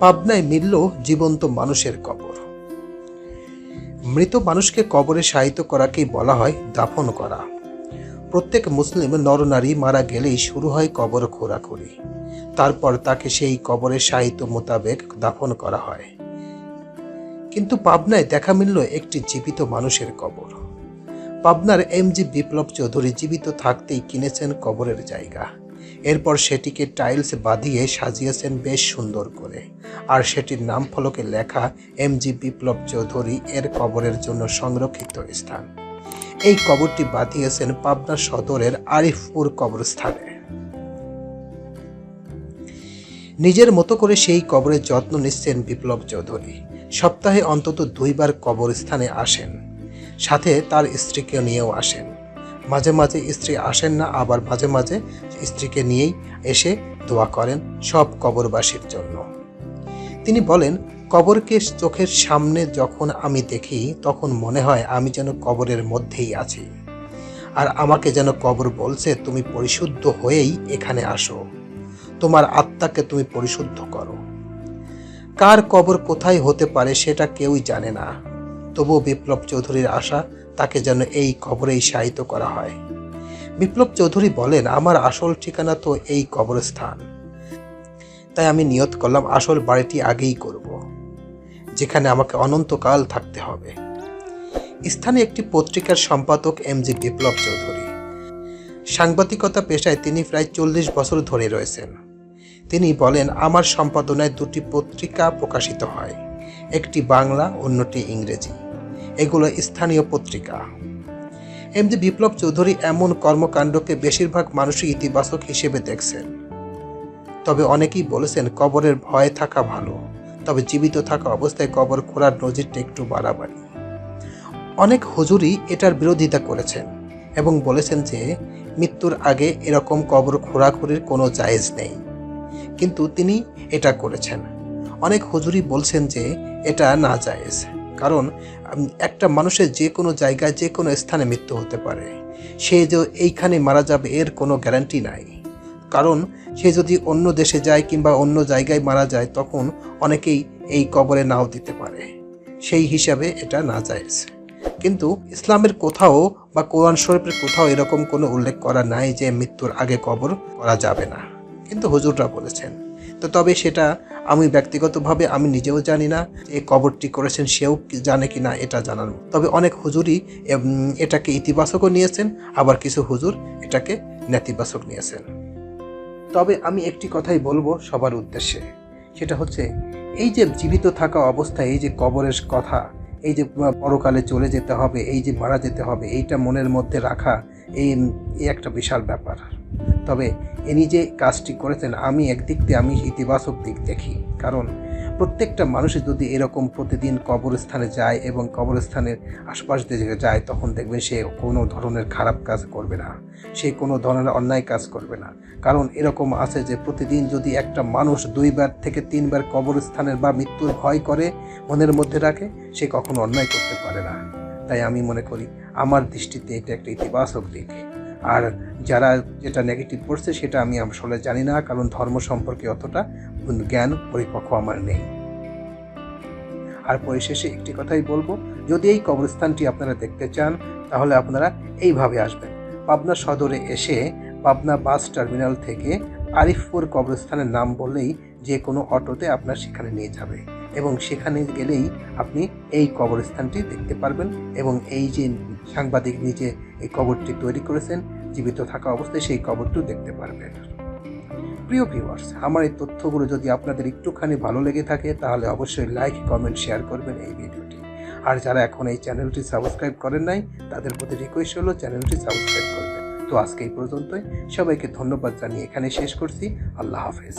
পাবনায় মিলল জীবন্ত মানুষের কবর। মৃত মানুষকে কবরে শায়িত করাকেই বলা হয় দাফন করা। প্রত্যেক মুসলিম নরনারী মারা গেলেই শুরু হয় কবর খোরাখুরি তারপর তাকে সেই কবরে শায়িত মোতাবেক দাফন করা হয়। কিন্তু পাবনায় দেখা মিলল একটি জীবিত মানুষের কবর। পাবনার এম জি বিপ্লব চৌধুরী জীবিত থাকতেই কিনেছেন কবরের জায়গা। এরপর সেটিকে টাইলস বাঁধিয়ে সাজিয়েছেন বেশ সুন্দর করে। আর সেটির নাম ফলকে লেখা এমজি বিপ্লব চৌধুরী এর কবরের জন্য সংরক্ষিত স্থান। এই কবরটি বাঁধিয়েছেন পাবনা সদরের আরিফপুর কবরস্থানে। নিজের মতো করে সেই কবরের যত্ন নিচ্ছেন বিপ্লব চৌধুরী। সপ্তাহে অন্তত দুইবার কবরস্থানে আসেন। সাথে তার স্ত্রীকে নিয়েও আসেন। মাঝে মাঝে স্ত্রী আসেন না, আবার মাঝে মাঝে স্ত্রীকে নিয়েই এসে দোয়া করেন সব কবরবাসীর জন্য। তিনি বলেন, কবরকে চোখের সামনে যখন আমি দেখি, তখন মনে হয় আমি যেন কবরের মধ্যেই আছি। আর আমাকে যেন কবর বলছে, তুমি পরিশুদ্ধ হয়েই এখানে আসো। তোমার আত্মাকে তুমি পরিশুদ্ধ করো। কার কবর কোথায় হতে পারে সেটা কেউই জানে না। তবুও বিপ্লব চৌধুরীর আশা তাকে যেন এই কবরেই শায়িত করা হয়। বিপ্লব চৌধুরী বলেন, আমার আসল ঠিকানা তো এই কবরস্থান। তাই আমি নিয়ত করলাম, আসল বাড়িটি আগেই করব, যেখানে আমাকে অনন্তকাল থাকতে হবে। স্থানে একটি পত্রিকার সম্পাদক এম জি বিপ্লব চৌধুরী। সাংবাদিকতা পেশায় তিনি প্রায় চল্লিশ বছর ধরে রয়েছেন। তিনি বলেন, আমার সম্পাদনায় দুটি পত্রিকা প্রকাশিত হয়, একটি বাংলা, অন্যটি ইংরেজি। এগুলো স্থানীয় পত্রিকা। এম জি বিপ্লব চৌধুরী এমন কর্মকাণ্ডকে বেশিরভাগ মানুষই ইতিবাচক হিসেবে দেখছেন। তবে অনেকেই বলেছেন কবরের ভয় থাকা ভালো, তবে জীবিত থাকা অবস্থায় কবর খোলার নজিরটা একটু বাড়াবাড়ি। অনেক হুজুরই এটার বিরোধিতা করেছেন এবং বলেছেন যে, মৃত্যুর আগে এরকম কবর খোরাখুরির কোনো জায়েজ নেই। কিন্তু তিনি এটা করেছেন। অনেক হুজুরি বলছেন যে, এটা না জায়েজ। কারণ একটা মানুষের যে কোনো জায়গায় যে কোনো স্থানে মৃত্যু হতে পারে। সে যে এইখানে মারা যাবে এর কোনো গ্যারান্টি নাই। কারণ, সে যদি অন্য দেশে যায় কিংবা অন্য জায়গায় মারা যায়, তখন অনেকেই এই কবরে নাও দিতে পারে। সেই হিসাবে এটা না যায় কিন্তু ইসলামের কোথাও বা কোরআন শরীফের কোথাও এরকম কোনো উল্লেখ করা নাই যে মৃত্যুর আগে কবর করা যাবে না। কিন্তু হুজুররা বলেছেন তো তবে সেটা আমি ব্যক্তিগতভাবে আমি নিজেও জানি না যে কবরটি করেছেন সেও জানে কি না এটা জানার। তবে অনেক হুজুরই এটাকে ইতিবাচকও নিয়েছেন, আবার কিছু হুজুর এটাকে নেতিবাচক নিয়েছেন। তবে আমি একটি কথাই বলব সবার উদ্দেশ্যে। সেটা হচ্ছে, এই যে জীবিত থাকা অবস্থায় এই যে কবরের কথা, এই যে পরকালে চলে যেতে হবে, এই যে মারা যেতে হবে, এইটা মনের মধ্যে রাখা, এই এই একটা বিশাল ব্যাপার। তবে ইনি যে কাজটি করেছেন, আমি একদিক দিয়ে আমি ইতিবাচক দিক দেখি। কারণ প্রত্যেকটা মানুষের যদি এরকম প্রতিদিন কবরস্থানে যায় এবং কবরস্থানের আশপাশ দিয়ে যায়, তখন দেখবেন সে কোনো ধরনের খারাপ কাজ করবে না। সে কোনো ধরনের অন্যায় কাজ করবে না। কারণ এরকম আছে যে প্রতিদিন যদি একটা মানুষ দুইবার থেকে তিনবার কবরস্থানের বা মৃত্যুর ভয় করে, মনের মধ্যে রাখে, সে কখনো অন্যায় করতে পারে না। তাই আমি মনে করি, আমার দৃষ্টিতে এটা একটা ইতিবাচক দিক। আর যারা যেটা নেগেটিভ করছে সেটা আমি আসলে জানি না, কারণ ধর্ম সম্পর্কে অতটা জ্ঞান পরিপক্ক আমার নেই। আর পরিশেষে একটি কথাই বলব, যদি এই কবরস্থানটি আপনারা দেখতে চান, তাহলে আপনারা এইভাবে আসবেন। পাবনা সদরে এসে পাবনা বাস টার্মিনাল থেকে আরিফপুর কবরস্থানের নাম বললেই যে কোনো অটোতে আপনার সেখানে নিয়ে যাবে। এবং সেখানে গেলেই আপনি এই কবরস্থানটি দেখতে পারবেন এবং এই যে সাংবাদিক নিজে এই কবরটি তৈরি করেছেন, জীবিত থাকা অবস্থায় সেই কবরটিও দেখতে পারবেন। প্রিয় ভিউয়ার্স আমার এই তথ্যগুলো যদি আপনাদের একটুখানি ভালো লেগে থাকে, তাহলে অবশ্যই লাইক কমেন্ট শেয়ার করবেন এই ভিডিওটি। আর যারা এখন এই চ্যানেলটি সাবস্ক্রাইব করেন নাই, তাদের প্রতি রিকোয়েস্ট হলো চ্যানেলটি সাবস্ক্রাইব করবেন। তো আজকে এই পর্যন্তই। সবাইকে ধন্যবাদ জানিয়ে এখানে শেষ করছি। আল্লাহ হাফেজ।